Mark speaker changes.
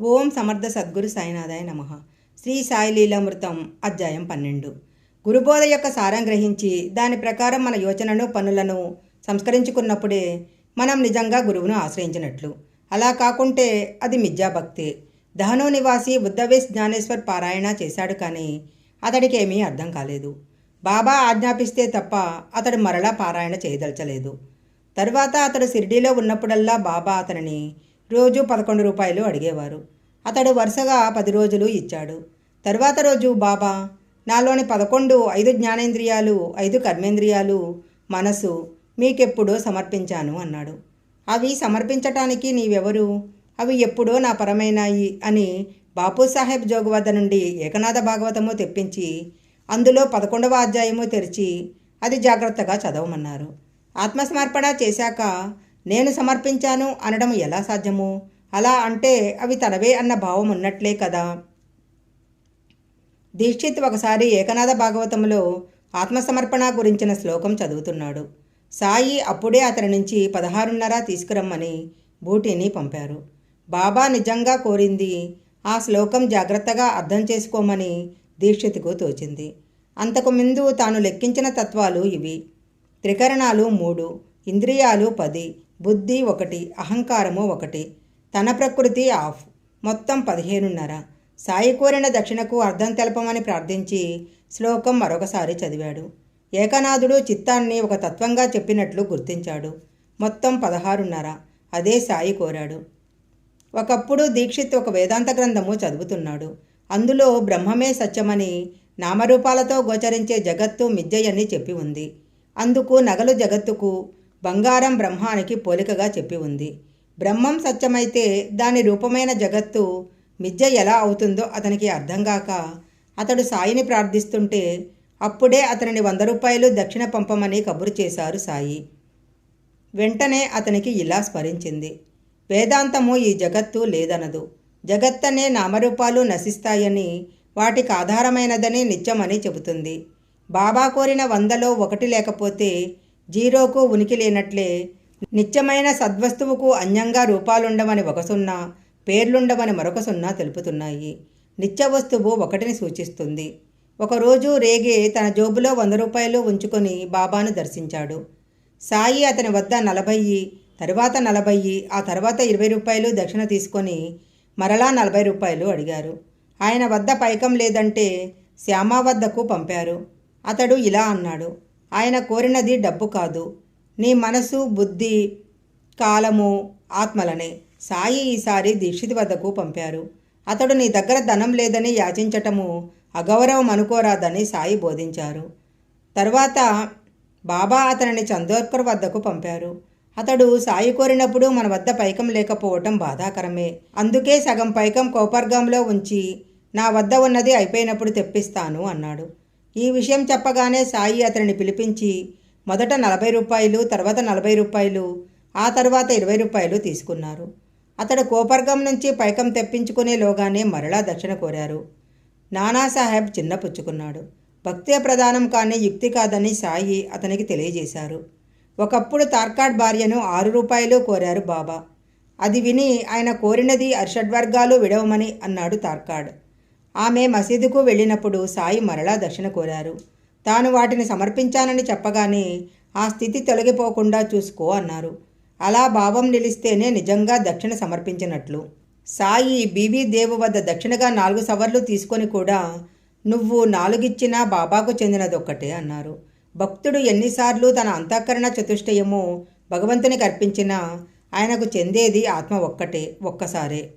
Speaker 1: ఓం సమర్థ సద్గురు సాయినాథాయ నమ. శ్రీ సాయి లీలామృతం అధ్యాయం పన్నెండు. గురుబోధ యొక్క సారం గ్రహించి దాని ప్రకారం మన యోచనను పనులను సంస్కరించుకున్నప్పుడే మనం నిజంగా గురువును ఆశ్రయించినట్లు. అలా కాకుంటే అది మిథ్యాభక్తి. దహనో నివాసి బుద్ధవేశ్ జ్ఞానేశ్వర్ పారాయణ చేశాడు కానీ అతడికి ఏమీ అర్థం కాలేదు. బాబా ఆజ్ఞాపిస్తే తప్ప అతడు మరలా పారాయణ చేయదలచలేదు. తరువాత అతడు షిర్డీలో ఉన్నప్పుడల్లా బాబా అతనిని రోజు పదకొండు రూపాయలు అడిగేవారు. అతడు వరుసగా పది రోజులు ఇచ్చాడు. తరువాత రోజు బాబా నాలోని పదకొండు ఐదు జ్ఞానేంద్రియాలు ఐదు కర్మేంద్రియాలు మనసు మీకెప్పుడో సమర్పించాను అన్నాడు. అవి సమర్పించటానికి నీవెవరు? అవి ఎప్పుడో నా పరమైనాయి అని బాపూసాహెబ్ జోగు వద్ద నుండి ఏకనాథ భాగవతము తెప్పించి అందులో పదకొండవ అధ్యాయము తెరిచి అది జాగ్రత్తగా చదవమన్నారు. ఆత్మసమర్పణ చేశాక నేను సమర్పించాను అనడం ఎలా సాధ్యము? అలా అంటే అవి తనవే అన్న భావం ఉన్నట్లే కదా. దీక్షిత్ ఒకసారి ఏకనాథ భాగవతంలో ఆత్మసమర్పణ గురించిన శ్లోకం చదువుతున్నాడు. సాయి అప్పుడే అతని నుంచి పదహారున్నర తీసుకురమ్మని బూటీని పంపారు. బాబా నిజంగా కోరింది ఆ శ్లోకం జాగ్రత్తగా అర్థం చేసుకోమని దీక్షిత్కు తోచింది. అంతకు ముందు తాను లెక్కించిన తత్వాలు ఇవి. త్రికరణాలు మూడు ఇంద్రియాలు పది బుద్ధి ఒకటి అహంకారము ఒకటి. తన ప్రకృతి ఆఫ్. మొత్తం పదిహేనున్నర. సాయి కోరిన దక్షిణకు అర్థం తెలపమని ప్రార్థించి శ్లోకం మరొకసారి చదివాడు. ఏకనాథుడు చిత్తాన్ని ఒక తత్వంగా చెప్పినట్లు గుర్తించాడు. మొత్తం పదహారున్నర. అదే సాయి కోరాడు. ఒకప్పుడు దీక్షిత్ ఒక వేదాంత గ్రంథము చదువుతున్నాడు. అందులో బ్రహ్మమే సత్యమని నామరూపాలతో గోచరించే జగత్తు మిథ్యయని చెప్పి ఉంది. అందుకు నగలు జగత్తుకు బంగారం బ్రహ్మానికి పోలికగా చెప్పి ఉంది. బ్రహ్మం సత్యమైతే దాని రూపమైన జగత్తు మిథ్య ఎలా అవుతుందో అతనికి అర్థం కాక అతడు సాయిని ప్రార్థిస్తుంటే అప్పుడే అతనిని వంద రూపాయలు దక్షిణ పంపమని కబురు చేశారు సాయి. వెంటనే అతనికి ఇలా స్మరించింది. వేదాంతము ఈ జగత్తు లేదనదు. జగత్తనే నామరూపాలు నశిస్తాయని వాటికి ఆధారమైనదని నిత్యమని చెబుతుంది. బాబా కోరిన వందలో ఒకటి లేకపోతే జీరోకు ఉనికి లేనట్లే. నిత్యమైన సద్వస్తువుకు అన్యంగా రూపాలుండవని ఒక సున్నా పేర్లుండవని మరొక సున్నా తెలుపుతున్నాయి. నిత్య వస్తువు ఒకటిని సూచిస్తుంది. ఒకరోజు రేగే తన జోబులో వంద రూపాయలు ఉంచుకొని బాబాను దర్శించాడు. సాయి అతని వద్ద నలభై తరువాత నలభై ఆ తర్వాత ఇరవై రూపాయలు దక్షిణ తీసుకొని మరలా నలభై రూపాయలు అడిగారు. ఆయన వద్ద పైకం లేదంటే శ్యామ వద్దకు పంపారు. అతడు ఇలా అన్నాడు ఆయన కోరినది డబ్బు కాదు. నీ మనసు బుద్ధి కాలము ఆత్మలనే సాయి ఈసారి దీక్షిత్ వద్దకు పంపారు. అతడు నీ దగ్గర ధనం లేదని యాచించటము అగౌరవం అనుకోరాదని సాయి బోధించారు. తర్వాత బాబా అతనిని చందోర్కర్ వద్దకు పంపారు. అతడు సాయి కోరినప్పుడు మన వద్ద పైకం లేకపోవటం బాధాకరమే. అందుకే సగం పైకం కోపర్గంలో ఉంచి నా వద్ద ఉన్నది అయిపోయినప్పుడు తెప్పిస్తాను అన్నాడు. ఈ విషయం చెప్పగానే సాయి అతనిని పిలిపించి మొదట నలభై రూపాయలు తర్వాత నలభై రూపాయలు ఆ తర్వాత ఇరవై రూపాయలు తీసుకున్నారు. అతడు కోపర్గం నుంచి పైకం తెప్పించుకునేలోగానే మరలా దక్షిణ కోరారు. నానాసాహెబ్ చిన్నపుచ్చుకున్నాడు భక్తే ప్రధానం కానీ యుక్తి కాదని సాయి అతనికి తెలియజేశారు. ఒకప్పుడు తార్కాడ్ భార్యను ఆరు రూపాయలు కోరారు బాబా. అది విని ఆయన కోరినది అర్షడ్వర్గాలు విడవమని అన్నాడు తార్కాడ్. ఆమె మసీదుకు వెళ్ళినప్పుడు సాయి మరలా దక్షిణ కోరారు. తాను వాటిని సమర్పించానని చెప్పగానే ఆ స్థితి తొలగిపోకుండా చూసుకో అన్నారు. అలా భావం నిలిస్తేనే నిజంగా దక్షిణ సమర్పించినట్లు. సాయి బీబీ దేవు వద్ద దక్షిణగా నాలుగు సవర్లు తీసుకొని కూడా నువ్వు నాలుగిచ్చినా బాబాకు చెందినదొక్కటే అన్నారు. భక్తుడు ఎన్నిసార్లు తన అంతఃకరణ చతుష్టయము భగవంతునికి అర్పించినా ఆయనకు చెందేది ఆత్మ ఒక్కటే ఒక్కసారే.